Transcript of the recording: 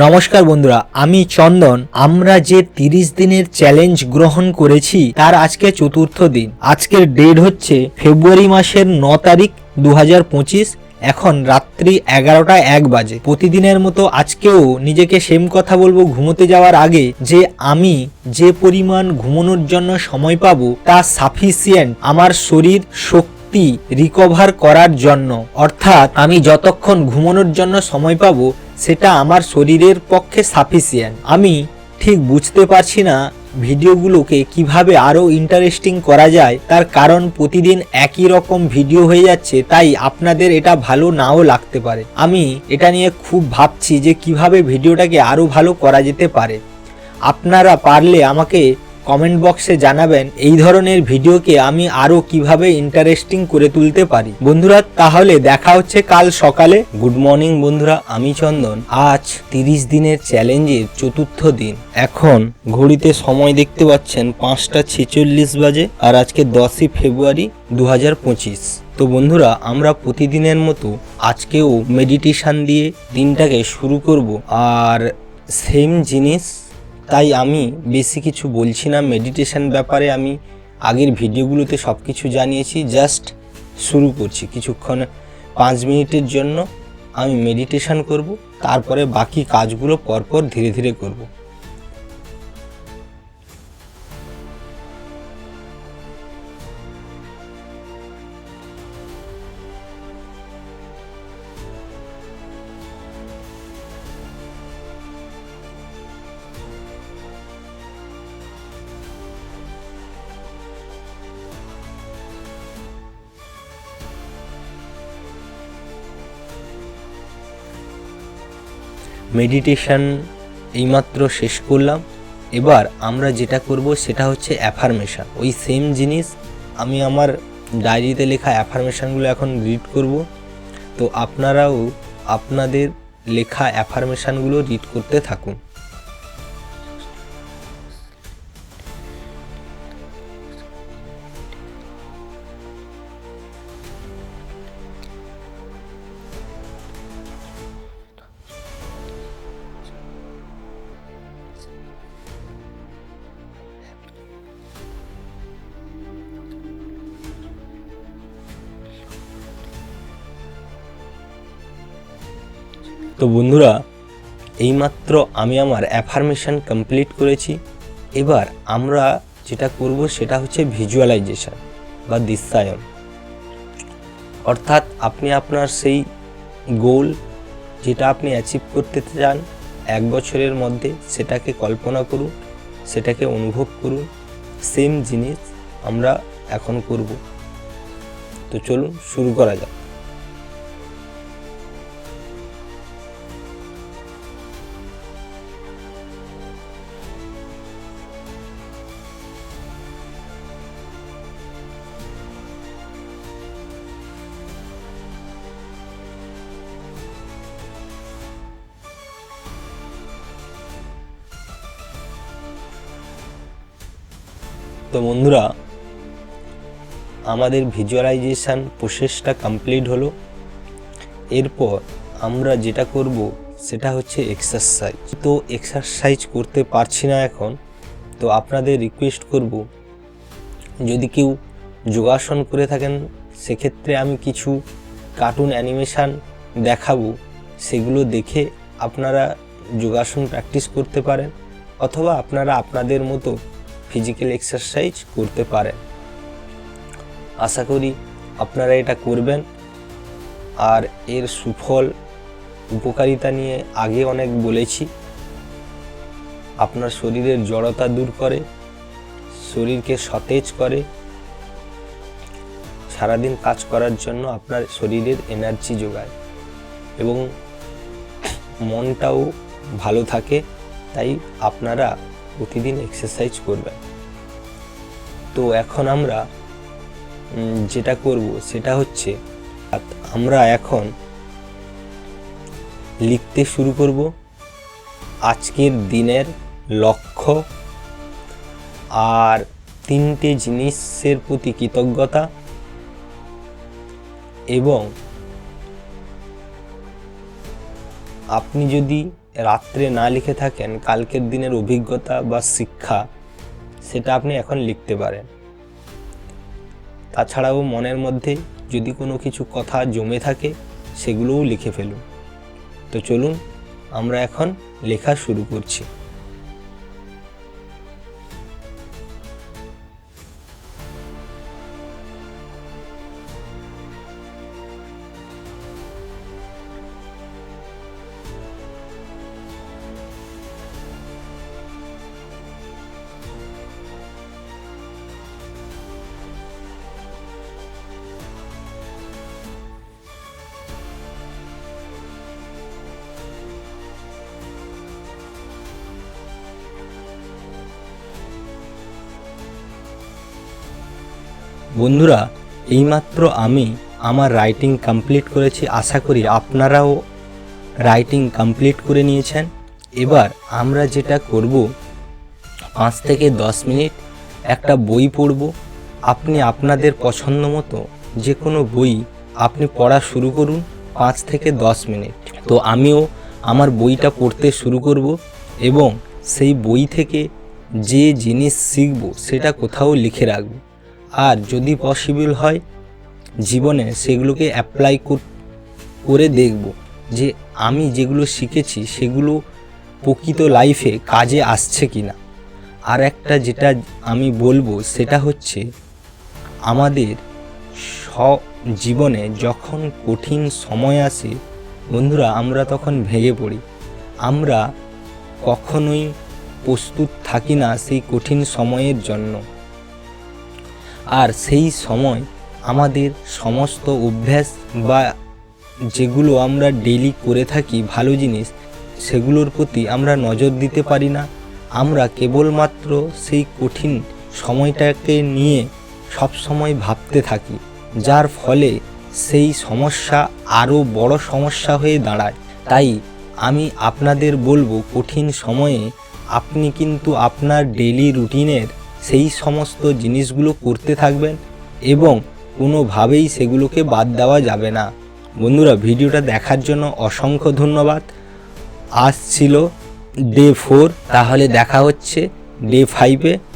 নমস্কার বন্ধুরা, আমি চন্দন। আমরা যে তিরিশ দিনের চ্যালেঞ্জ গ্রহণ করেছি, তার আজকে চতুর্থ দিন। আজকের ডেট হচ্ছে ফেব্রুয়ারি মাসের ন তারিখ দু হাজার পঁচিশ, এখন রাত্রি এগারোটা এক বাজে। প্রতিদিনের মতো আজকেও নিজেকে সেম কথা বলব, ঘুমোতে যাওয়ার আগে, যে আমি যে পরিমাণ ঘুমানোর জন্য সময় পাবো, তা সাফিসিয়েন্ট আমার শরীর, শক্তি রিকভার করার জন্য। অর্থাৎ আমি যতক্ষণ ঘুমানোর জন্য সময় পাবো, সেটা আমার শরীরের পক্ষে সাফিসিয়েন্ট আমি ঠিক বুঝতে পারছি না ভিডিওগুলোকে কীভাবে আরও ইন্টারেস্টিং করা যায়, তার কারণ প্রতিদিন একই রকম ভিডিও হয়ে যাচ্ছে, তাই আপনাদের এটা ভালো নাও লাগতে পারে। আমি এটা নিয়ে খুব ভাবছি যে কীভাবে ভিডিওটাকে আরও ভালো করা যেতে পারে। আপনারা পারলে আমাকে কমেন্ট বক্সে জানাবেন, এই ধরনের ভিডিওকে আমি আরও কীভাবে ইন্টারেস্টিং করে তুলতে পারি? বন্ধুরা, তাহলে দেখা হচ্ছে কাল সকালে। গুড মর্নিং বন্ধুরা, আমি চন্দন। আজ তিরিশ দিনের চ্যালেঞ্জের চতুর্থ দিন। এখন ঘড়িতে সময় দেখতে পাচ্ছেন পাঁচটা ছেচল্লিশ বাজে আর আজকে দশই ফেব্রুয়ারি দু হাজার পঁচিশ। তো বন্ধুরা, আমরা প্রতিদিনের মতো আজকেও মেডিটেশন দিয়ে দিনটাকে শুরু করব। আর সেম জিনিস তাই আমি বেশি কিছু বলছি না। মেডিটেশন ব্যাপারে আমি আগের ভিডিওগুলোতে সব কিছু জানিয়েছি। জাস্ট শুরু করছি কিছুক্ষণ, পাঁচ মিনিটের জন্য আমি মেডিটেশন করব। তারপরে বাকি কাজগুলো পরপর ধীরে ধীরে করব। মেডিটেশন এইমাত্র শেষ করলাম। এবার আমরা যেটা করব সেটা হচ্ছে অ্যাফার্মেশান ওই সেম জিনিস আমি আমার ডায়েরিতে লেখা অ্যাফার্মেশানগুলো এখন রিড করব। তো আপনারাও আপনাদের লেখা অ্যাফার্মেশানগুলো রিড করতে থাকুন। তো বন্ধুরা, এইমাত্র আমি আমার অ্যাফার্মেশন কমপ্লিট করেছি। এবার আমরা যেটা করব সেটা হচ্ছে ভিজুয়ালাইজেশন বা দৃশ্যায়ন। অর্থাৎ আপনি আপনার সেই গোল যেটা আপনি অ্যাচিভ করতে চান এক বছরের মধ্যে, সেটাকে কল্পনা করুন, সেটাকে অনুভব করুন সেম জিনিস আমরা এখন করব। তো চলুন শুরু করা যাক। তো বন্ধুরা, আমাদের ভিজুয়ালাইজেশান প্রসেসটা কমপ্লিট হলো। এরপর আমরা যেটা করব, সেটা হচ্ছে এক্সারসাইজ তো এক্সারসাইজ করতে পারছি না এখন, তো আপনাদের রিকোয়েস্ট করব, যদি কেউ যোগাসন করে থাকেন, সেক্ষেত্রে আমি কিছু কার্টুন অ্যানিমেশান দেখাবো। সেগুলো দেখে আপনারা যোগাসন প্র্যাকটিস করতে পারেন, অথবা আপনারা আপনাদের মতো ফিজিক্যাল এক্সারসাইজ করতে পারেন। আশা করি আপনারা এটা করবেন। আর এর সুফল, উপকারিতা নিয়ে আগে অনেক বলেছি। আপনার শরীরের জড়তা দূর করে, শরীরকে সতেজ করে, সারাদিন কাজ করার জন্য আপনার শরীরের এনার্জি যোগায় এবং মনটাও ভালো থাকে। তাই আপনারা প্রতিদিন এক্সারসাইজ করবেন তো এখন আমরা যেটা করব সেটা হচ্ছে, আমরা এখন লিখতে শুরু করব আজকের দিনের লক্ষ্য আর তিনটে জিনিসের প্রতি কৃতজ্ঞতা এবং আপনি যদি রাত্রে না লিখে থাকেন কালকের দিনের অভিজ্ঞতা বা শিক্ষা, সেটা আপনি এখন লিখতে পারেন। তাছাড়াও মনের মধ্যে যদি কোনো কিছু কথা জমে থাকে, সেগুলোও লিখে ফেলুন। তো চলুন, আমরা এখন লেখা শুরু করছি। বন্ধুরা, এইমাত্র আমি আমার রাইটিং কমপ্লিট করেছি, আশা করি আপনারাও রাইটিং কমপ্লিট করে নিয়েছেন। এবার আমরা যেটা করব, পাঁচ থেকে দশ মিনিট একটা বই পড়ব। আপনি আপনাদের পছন্দ মতো যে কোনো বই আপনি পড়া শুরু করুন পাঁচ থেকে দশ মিনিট। তো আমিও আমার বইটা পড়তে শুরু করব এবং সেই বই থেকে যে জিনিস শিখব, সেটা কোথাও লিখে রাখব। আর যদি পসিবল হয়, জীবনে সেগুলোকে অ্যাপ্লাই করে দেখব যে আমি যেগুলো শিখেছি সেগুলো প্রকৃত লাইফে কাজে আসছে কি না আর একটা যেটা আমি বলব সেটা হচ্ছে, আমাদের সব জীবনে যখন কঠিন সময় আসে, বন্ধুরা আমরা তখন ভেঙে পড়ি। আমরা কখনোই প্রস্তুত থাকি না সেই কঠিন সময়ের জন্য। আর সেই সময় আমাদের সমস্ত অভ্যাস বা যেগুলো আমরা ডেলি করে থাকি ভালো জিনিস, সেগুলোর প্রতি আমরা নজর দিতে পারি না। আমরা কেবলমাত্র সেই কঠিন সময়টাকে নিয়ে সব সময় ভাবতে থাকি, যার ফলে সেই সমস্যা আরও বড় সমস্যা হয়ে দাঁড়ায়। তাই আমি আপনাদের বলব, কঠিন সময়ে আপনি কিন্তু আপনার ডেলি রুটিনের সেই সমস্ত জিনিসগুলো করতে থাকবেন এবং কোনোভাবেই সেগুলোকে বাদ দেওয়া যাবে না। বন্ধুরা, ভিডিওটা দেখার জন্য অসংখ্য ধন্যবাদ। আজ ছিল ডে ফোর তাহলে দেখা হচ্ছে ডে ফাইভে